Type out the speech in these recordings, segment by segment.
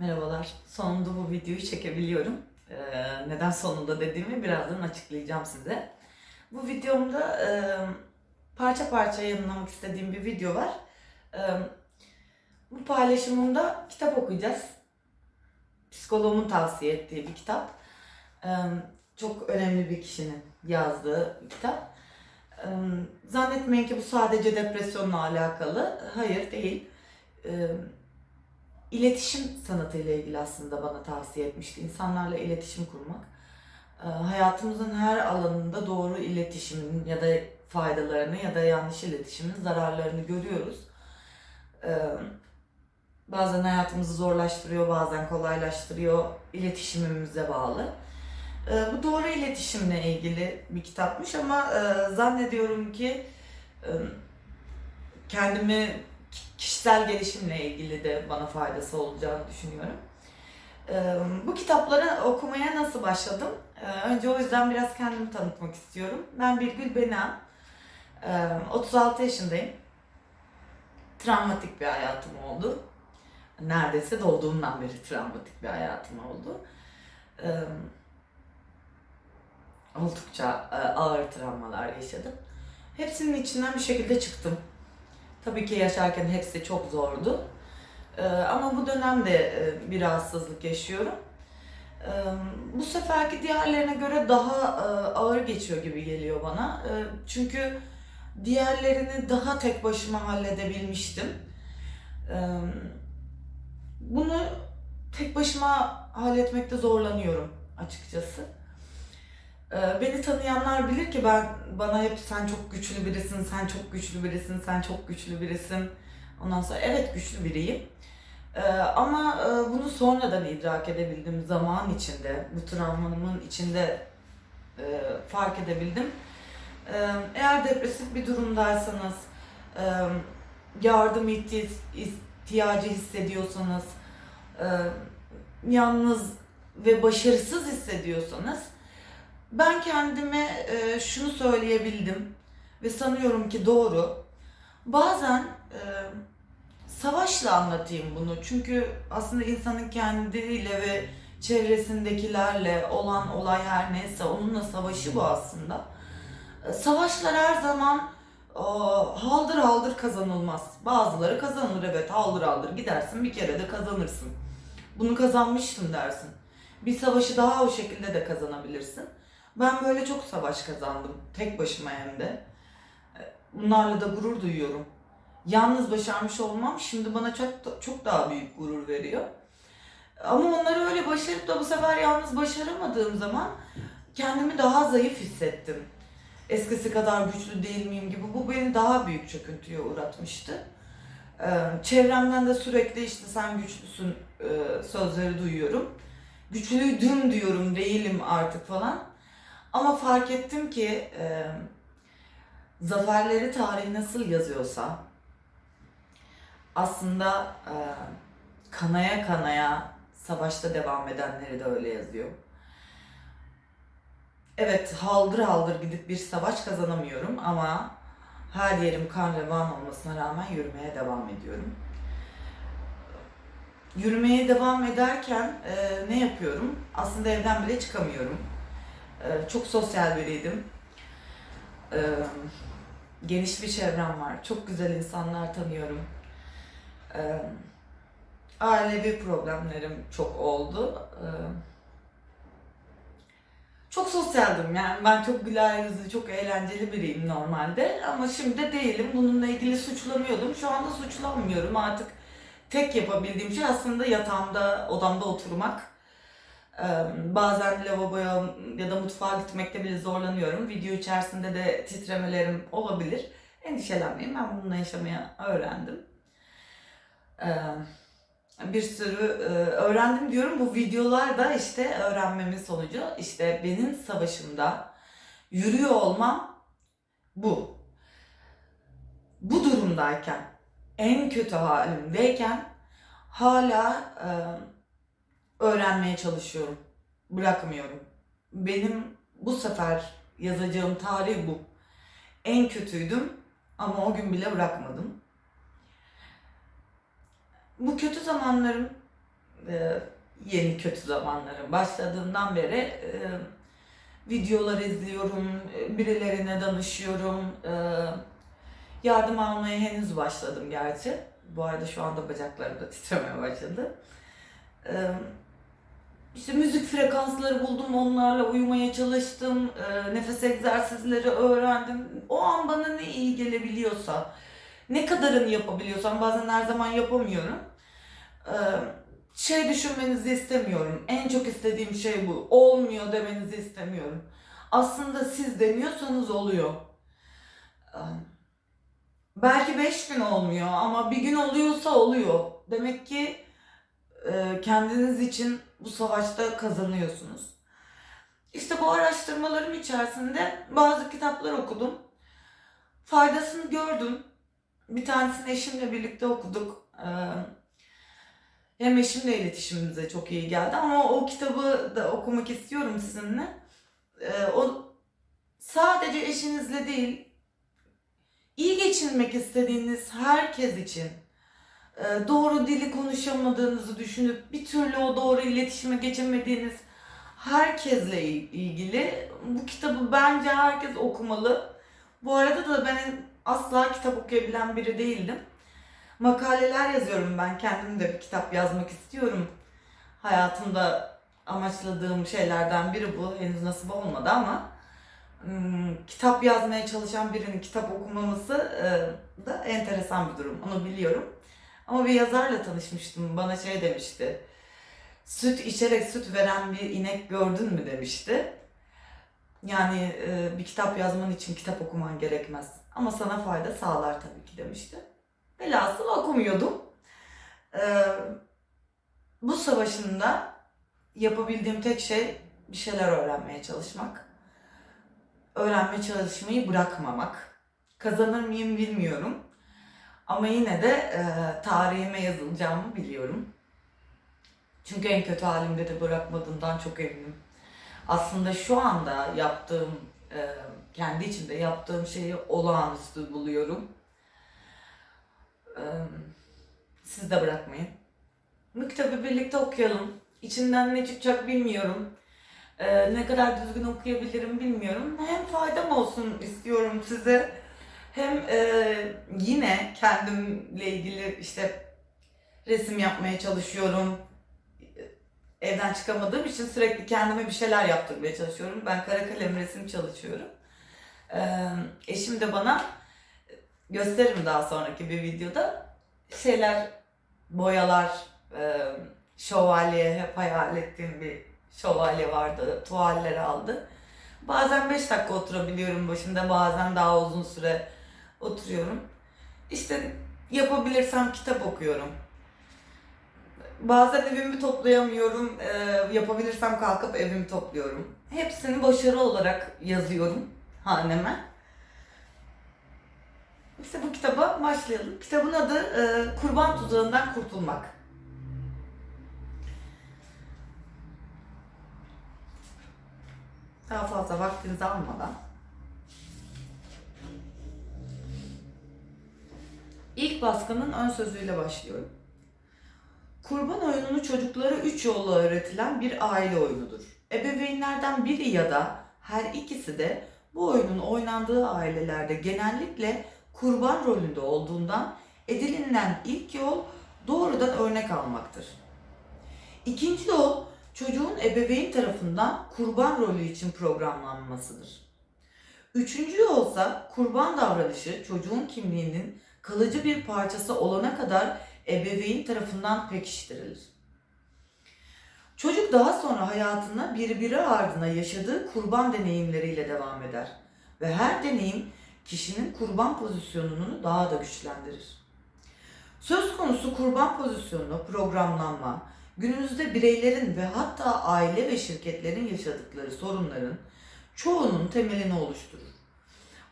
Merhabalar. Sonunda bu videoyu çekebiliyorum. Ee, neden sonunda dediğimi birazdan açıklayacağım size. Bu videomda parça parça yayınlamak istediğim bir video var. Bu paylaşımımda kitap okuyacağız. Psikoloğumun tavsiye ettiği bir kitap. Çok önemli bir kişinin yazdığı bir kitap. Zannetmeyin ki bu sadece depresyonla alakalı. Hayır değil. E, iletişim sanatıyla ilgili aslında bana tavsiye etmişti. İnsanlarla iletişim kurmak. Ee, Hayatımızın her alanında doğru iletişimin ya da faydalarını ya da yanlış iletişimin zararlarını görüyoruz. Ee, Bazen hayatımızı zorlaştırıyor, bazen kolaylaştırıyor. İletişimimize bağlı. Ee, Bu doğru iletişimle ilgili bir kitapmış ama e, zannediyorum ki e, kendimi kişisel gelişimle ilgili de bana faydası olacağını düşünüyorum. Ee, Bu kitapları okumaya nasıl başladım? Ee, Önce o yüzden biraz kendimi tanıtmak istiyorum. Ben Birgül Bena, Ee, 36 yaşındayım. Travmatik bir hayatım oldu. Neredeyse doğduğumdan beri travmatik bir hayatım oldu. Ee, Oldukça e, ağır travmalar yaşadım. Hepsinin içinden bir şekilde çıktım. Tabii ki yaşarken hepsi çok zordu. Ee, ama bu dönemde e, bir rahatsızlık yaşıyorum. Ee, bu seferki diğerlerine göre daha e, ağır geçiyor gibi geliyor bana. Ee, çünkü diğerlerini daha tek başıma halledebilmiştim. Bunu tek başıma halletmekte zorlanıyorum açıkçası. Ee, Beni tanıyanlar bilir ki ben bana hep sen çok güçlü birisin, sen çok güçlü birisin, sen çok güçlü birisin. Ondan sonra evet güçlü biriyim. Ee, ama e, bunu sonradan idrak edebildim zaman içinde, bu travmanın içinde e, fark edebildim. Ee, eğer depresif bir durumdaysanız, e, yardım ihti- ihtiyacı hissediyorsanız, yalnız ve başarısız hissediyorsanız, ben kendime e, şunu söyleyebildim ve sanıyorum ki doğru. Bazen e, savaşla anlatayım bunu. Çünkü aslında insanın kendiyle ve çevresindekilerle olan olay her neyse onunla savaşı bu aslında. E, Savaşlar her zaman e, haldır haldır kazanılmaz. Bazıları kazanılır evet haldır haldır gidersin bir kere de kazanırsın. Bunu kazanmıştım dersin. Bir savaşı daha o şekilde de kazanabilirsin. Ben böyle çok savaş kazandım. Tek başıma hem de. Bunlarla da gurur duyuyorum. Yalnız başarmış olmam şimdi bana çok çok daha büyük gurur veriyor. Ama onları öyle başarıp da bu sefer yalnız başaramadığım zaman kendimi daha zayıf hissettim. Eskisi kadar güçlü değil miyim gibi bu beni daha büyük çöküntüye uğratmıştı. Ee, Çevremden de sürekli işte sen güçlüsün e, sözleri duyuyorum. Güçlüydüm diyorum değilim artık falan. Ama fark ettim ki e, zaferleri tarih nasıl yazıyorsa aslında e, kanaya kanaya savaşta devam edenleri de öyle yazıyor. Evet haldır haldır gidip bir savaş kazanamıyorum ama her yerim kan revan olmasına rağmen yürümeye devam ediyorum. Yürümeye devam ederken e, ne yapıyorum? Aslında evden bile çıkamıyorum. E, çok sosyal biriydim. E, geniş bir çevrem var. Çok güzel insanlar tanıyorum. E, ailevi problemlerim çok oldu. Çok sosyaldim yani ben çok güler yüzlü, çok eğlenceli biriyim normalde ama şimdi değilim. Bununla ilgili suçlanıyordum. Şu anda suçlanmıyorum artık. Tek yapabildiğim şey aslında yatağımda, odamda oturmak. Bazen lavaboya ya da mutfağa gitmekte bile zorlanıyorum. Video içerisinde de titremelerim olabilir. Endişelenmeyin ben bununla yaşamaya öğrendim. Bir sürü öğrendim diyorum. Bu videolar da işte öğrenmemin sonucu. İşte benim savaşımda yürüyor olmam bu. Bu durumdayken, en kötü halimdeyken hala öğrenmeye çalışıyorum. Bırakmıyorum. Benim bu sefer yazacağım tarih bu. En kötüydüm ama o gün bile bırakmadım. Bu kötü zamanlarım e, yeni kötü zamanlarım başladığından beri e, videolar izliyorum, e, birilerine danışıyorum. Yardım almaya henüz başladım gerçi. Bu arada şu anda bacaklarım da titremeye başladı. E, işte müzik frekansları buldum, onlarla uyumaya çalıştım. E, nefes egzersizleri öğrendim. O an bana ne iyi gelebiliyorsa, ne kadarını yapabiliyorsam bazen her zaman yapamıyorum. E, şey düşünmenizi istemiyorum. En çok istediğim şey bu. Olmuyor demenizi istemiyorum. Aslında siz deniyorsanız oluyor. Ee, Belki beş gün olmuyor ama bir gün oluyorsa oluyor. Demek ki e, kendiniz için bu savaşta kazanıyorsunuz. İşte bu araştırmalarım içerisinde bazı kitaplar okudum. Faydasını gördüm. Bir tanesini eşimle birlikte okuduk. Ee, hem eşimle iletişimimize çok iyi geldi ama o kitabı da okumak istiyorum sizinle. Ee, o sadece eşinizle değil, iyi geçinmek istediğiniz herkes için doğru dili konuşamadığınızı düşünüp bir türlü o doğru iletişime geçemediğiniz herkesle il- ilgili bu kitabı bence herkes okumalı. Bu arada da ben asla kitap okuyabilen biri değildim makaleler yazıyorum ben. Kendim de bir kitap yazmak istiyorum. Hayatımda amaçladığım şeylerden biri bu. Henüz nasip olmadı ama hmm, kitap yazmaya çalışan birinin kitap okumaması e, da enteresan bir durum. Onu biliyorum. Ama bir yazarla tanışmıştım. Bana şey demişti. Süt içerek süt veren bir inek gördün mü demişti. Yani e, bir kitap yazman için kitap okuman gerekmez. Ama sana fayda sağlar tabii ki demişti. Velhasıl okumuyordum. Ee, bu savaşında yapabildiğim tek şey bir şeyler öğrenmeye çalışmak. Öğrenme çalışmayı bırakmamak. Kazanır mıyım bilmiyorum. Ama yine de e, tarihime yazılacağımı biliyorum. Çünkü en kötü halimde de bırakmadığımdan çok eminim. Aslında şu anda yaptığım, e, kendi içimde yaptığım şeyi olağanüstü buluyorum. Ee, Siz de bırakmayın. Bu birlikte okuyalım. İçinden ne çıkacak bilmiyorum. Ee, ne kadar düzgün okuyabilirim bilmiyorum. Hem faydam olsun istiyorum size. Hem e, yine kendimle ilgili işte resim yapmaya çalışıyorum. Evden çıkamadığım için sürekli kendime bir şeyler yaptırmaya çalışıyorum. Ben kara kalem resim çalışıyorum. Ee, eşim de bana gösteririm daha sonraki bir videoda. Şeyler, boyalar, e, şövalye, hep hayal ettiğim bir şövalye vardı. Tuvaller aldı. Bazen 5 dakika oturabiliyorum başında, bazen daha uzun süre oturuyorum. İşte yapabilirsem kitap okuyorum. Bazen evimi toplayamıyorum, e, yapabilirsem kalkıp evimi topluyorum. Hepsini başarı olarak yazıyorum haneme. İşte bu kitaba başlayalım. Kitabın adı e, Kurban Tuzağından Kurtulmak. Daha fazla vaktinizi almadan. İlk baskının ön sözüyle başlıyorum. Kurban oyununu çocuklara üç yolla öğretilen bir aile oyunudur. Ebeveynlerden biri ya da her ikisi de bu oyunun oynandığı ailelerde genellikle kurban rolünde olduğundan edinilen ilk yol doğrudan örnek almaktır. İkinci yol çocuğun ebeveyn tarafından kurban rolü için programlanmasıdır. Üçüncü yolsa kurban davranışı çocuğun kimliğinin kalıcı bir parçası olana kadar ebeveyn tarafından pekiştirilir. Çocuk daha sonra hayatına birbiri ardına yaşadığı kurban deneyimleriyle devam eder ve her deneyim kişinin kurban pozisyonunu daha da güçlendirir. Söz konusu kurban pozisyonu programlanma, günümüzde bireylerin ve hatta aile ve şirketlerin yaşadıkları sorunların çoğunun temelini oluşturur.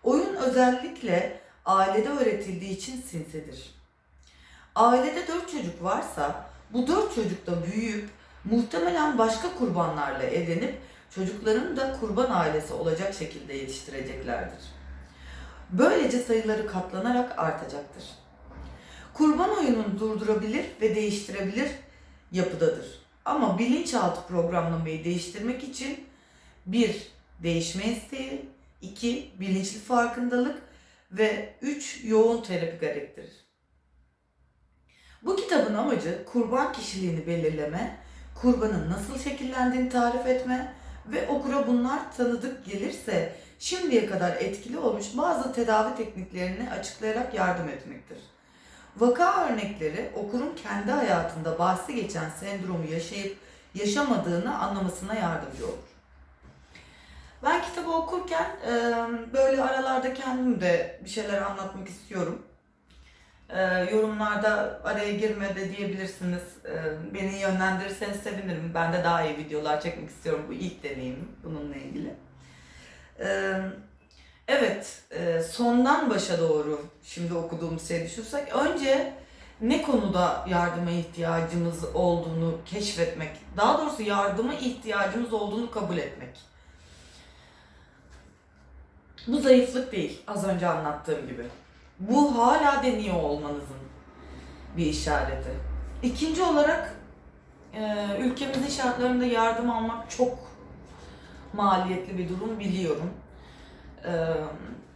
Oyun özellikle ailede öğretildiği için sinsidir. Ailede dört çocuk varsa bu dört çocuk da büyüyüp muhtemelen başka kurbanlarla evlenip çocuklarını da kurban ailesi olacak şekilde yetiştireceklerdir. Böylece sayıları katlanarak artacaktır. Kurban oyununu durdurabilir ve değiştirebilir yapıdadır. Ama bilinçaltı programlamayı değiştirmek için bir değişme isteği, iki bilinçli farkındalık ve üç yoğun terapi gerektirir. Bu kitabın amacı kurban kişiliğini belirleme, kurbanın nasıl şekillendiğini tarif etme ve okura bunlar tanıdık gelirse şimdiye kadar etkili olmuş bazı tedavi tekniklerini açıklayarak yardım etmektir. Vaka örnekleri okurun kendi hayatında bahsi geçen sendromu yaşayıp yaşamadığını anlamasına yardımcı olur. Ben kitabı okurken e, böyle aralarda kendim de bir şeyler anlatmak istiyorum. E, yorumlarda araya girme de diyebilirsiniz. E, beni yönlendirirseniz sevinirim. Ben de daha iyi videolar çekmek istiyorum. Bu ilk deneyimim bununla ilgili. E, evet, e, sondan başa doğru şimdi okuduğumuz şey düşünsek. Önce ne konuda yardıma ihtiyacımız olduğunu keşfetmek. Daha doğrusu yardıma ihtiyacımız olduğunu kabul etmek. Bu zayıflık değil. Az önce anlattığım gibi. Bu hala deniyor olmanızın bir işareti. İkinci olarak e, ülkemizin şartlarında yardım almak çok maliyetli bir durum biliyorum. E,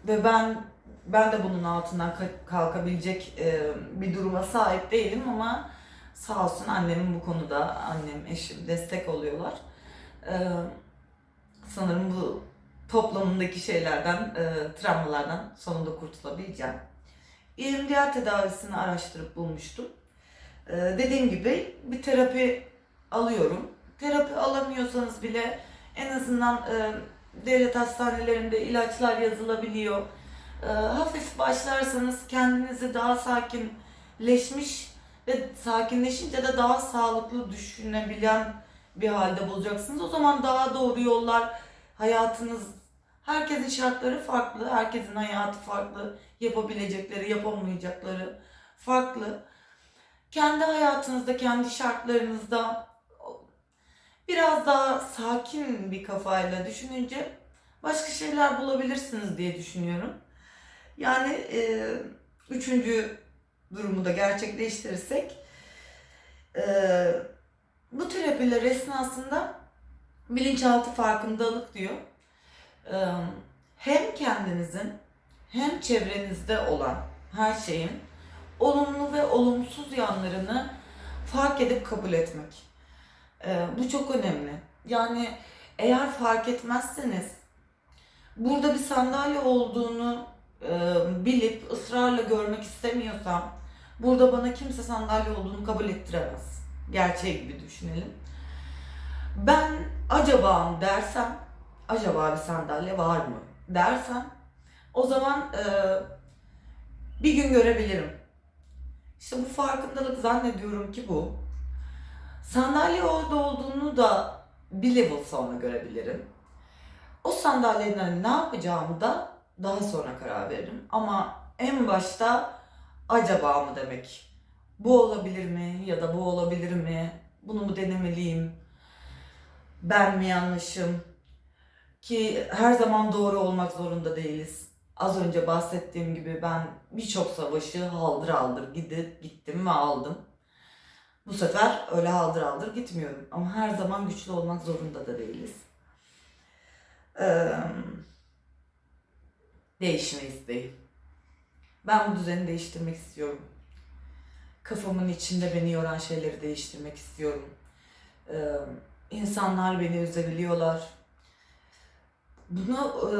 ve ben ben de bunun altından ka- kalkabilecek e, bir duruma sahip değilim ama sağ olsun annemin bu konuda annem eşim destek oluyorlar. E, sanırım bu toplamındaki şeylerden, e, travmalardan sonunda kurtulabileceğim. EMDR tedavisini araştırıp bulmuştum. E, dediğim gibi bir terapi alıyorum. Terapi alamıyorsanız bile en azından e, devlet hastanelerinde ilaçlar yazılabiliyor. E, hafif başlarsanız kendinizi daha sakinleşmiş ve sakinleşince de daha sağlıklı düşünebilen bir halde bulacaksınız. O zaman daha doğru yollar hayatınız Herkesin şartları farklı, herkesin hayatı farklı, yapabilecekleri, yapamayacakları farklı. Kendi hayatınızda, kendi şartlarınızda biraz daha sakin bir kafayla düşününce başka şeyler bulabilirsiniz diye düşünüyorum. Yani e, üçüncü durumu da gerçekleştirirsek e, bu terapiler esnasında bilinçaltı farkındalık diyor hem kendinizin hem çevrenizde olan her şeyin olumlu ve olumsuz yanlarını fark edip kabul etmek. Bu çok önemli. Yani eğer fark etmezseniz burada bir sandalye olduğunu bilip ısrarla görmek istemiyorsam burada bana kimse sandalye olduğunu kabul ettiremez. Gerçeği gibi düşünelim. Ben acaba dersem acaba bir sandalye var mı dersen o zaman e, bir gün görebilirim. İşte bu farkındalık zannediyorum ki bu. Sandalye orada olduğunu da bir level sonra görebilirim. O sandalyenin ne yapacağımı da daha sonra karar veririm. Ama en başta acaba mı demek. Bu olabilir mi ya da bu olabilir mi? Bunu mu denemeliyim? Ben mi yanlışım? Ki her zaman doğru olmak zorunda değiliz. Az önce bahsettiğim gibi ben birçok savaşı haldır haldır gidip gittim ve aldım. Bu sefer öyle haldır haldır gitmiyorum. Ama her zaman güçlü olmak zorunda da değiliz. Ee, değişme isteği. Ben bu düzeni değiştirmek istiyorum. Kafamın içinde beni yoran şeyleri değiştirmek istiyorum. Ee, insanlar beni üzebiliyorlar Buna e,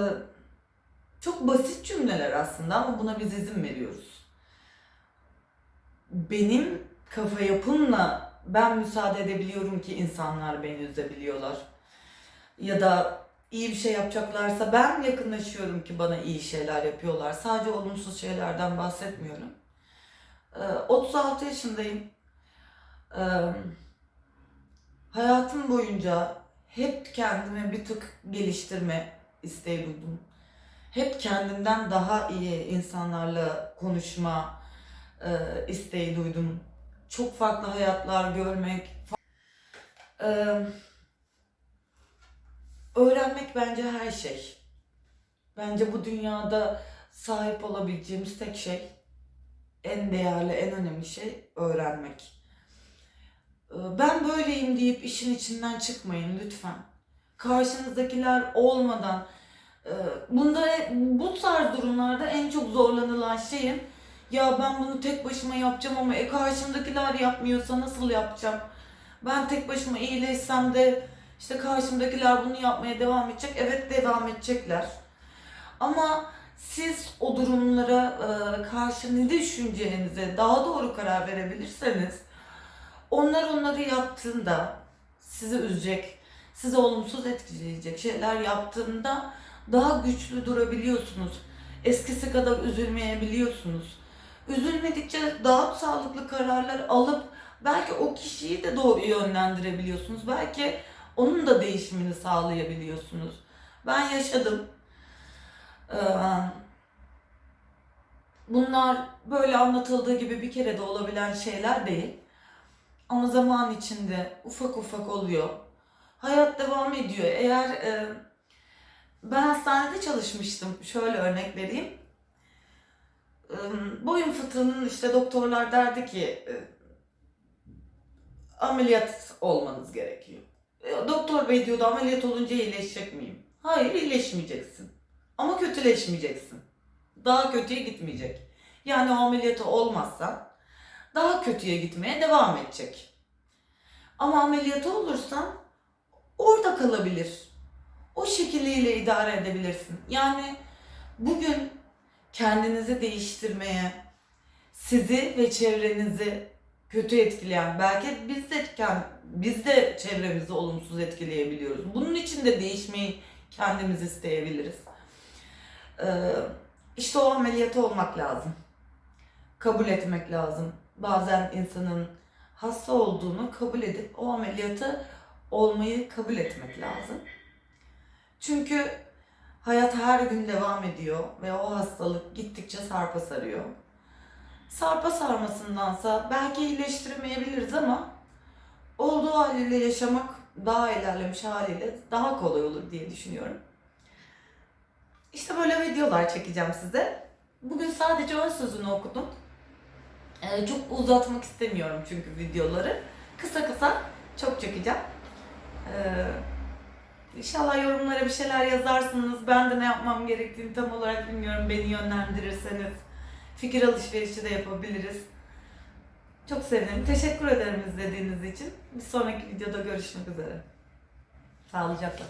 çok basit cümleler aslında ama buna biz izin veriyoruz. Benim kafa yapımla ben müsaade edebiliyorum ki insanlar beni üzebiliyorlar. Ya da iyi bir şey yapacaklarsa ben yakınlaşıyorum ki bana iyi şeyler yapıyorlar. Sadece olumsuz şeylerden bahsetmiyorum. 36 yaşındayım. Hayatım boyunca hep kendimi bir tık geliştirme isteği duydum. Hep kendimden daha iyi insanlarla konuşma e, isteği duydum. Çok farklı hayatlar görmek. E, öğrenmek bence her şey. Bence bu dünyada sahip olabileceğimiz tek şey, en değerli, en önemli şey öğrenmek. E, ben böyleyim deyip işin içinden çıkmayın lütfen. Karşınızdakiler olmadan e, bunda bu tarz durumlarda en çok zorlanılan şeyin ya ben bunu tek başıma yapacağım ama e karşımdakiler yapmıyorsa nasıl yapacağım? Ben tek başıma iyileşsem de işte karşımdakiler bunu yapmaya devam edecek. Evet devam edecekler. Ama siz o durumlara e, karşı ne düşüneceğinize daha doğru karar verebilirseniz onlar onları yaptığında sizi üzecek, sizi olumsuz etkileyecek şeyler yaptığında daha güçlü durabiliyorsunuz. Eskisi kadar üzülmeyebiliyorsunuz. Üzülmedikçe daha sağlıklı kararlar alıp belki o kişiyi de doğru yönlendirebiliyorsunuz. Belki onun da değişimini sağlayabiliyorsunuz. Ben yaşadım. Ee, Bunlar böyle anlatıldığı gibi bir kere de olabilen şeyler değil. Ama zaman içinde ufak ufak oluyor. Hayat devam ediyor. Eğer e, ben hastanede çalışmıştım. Şöyle örnek vereyim. E, boyun fıtığının işte doktorlar derdi ki e, ameliyat olmanız gerekiyor. E, doktor bey diyordu ameliyat olunca iyileşecek miyim? Hayır iyileşmeyeceksin. Ama kötüleşmeyeceksin. Daha kötüye gitmeyecek. Yani o ameliyatı olmazsa daha kötüye gitmeye devam edecek. Ama ameliyatı olursan orada kalabilir. O şekliyle idare edebilirsin. Yani bugün kendinizi değiştirmeye, sizi ve çevrenizi kötü etkileyen, belki biz de biz de çevremizi olumsuz etkileyebiliyoruz. Bunun için de değişmeyi kendimiz isteyebiliriz. Ee, işte o ameliyatı olmak lazım. Kabul etmek lazım. Bazen insanın hasta olduğunu kabul edip o ameliyatı olmayı kabul etmek lazım. Çünkü hayat her gün devam ediyor ve o hastalık gittikçe sarpa sarıyor. Sarpa sarmasındansa belki iyileştiremeyebiliriz ama olduğu haliyle yaşamak daha ilerlemiş haliyle daha kolay olur diye düşünüyorum. İşte böyle videolar çekeceğim size. Bugün sadece ön sözünü okudum. Ee, çok uzatmak istemiyorum çünkü videoları. Kısa kısa çok çekeceğim. Ee, inşallah yorumlara bir şeyler yazarsınız. Ben de ne yapmam gerektiğini tam olarak bilmiyorum. Beni yönlendirirseniz fikir alışverişi de yapabiliriz. Çok sevinirim. Teşekkür ederim izlediğiniz için. Bir sonraki videoda görüşmek üzere. Sağlıcakla.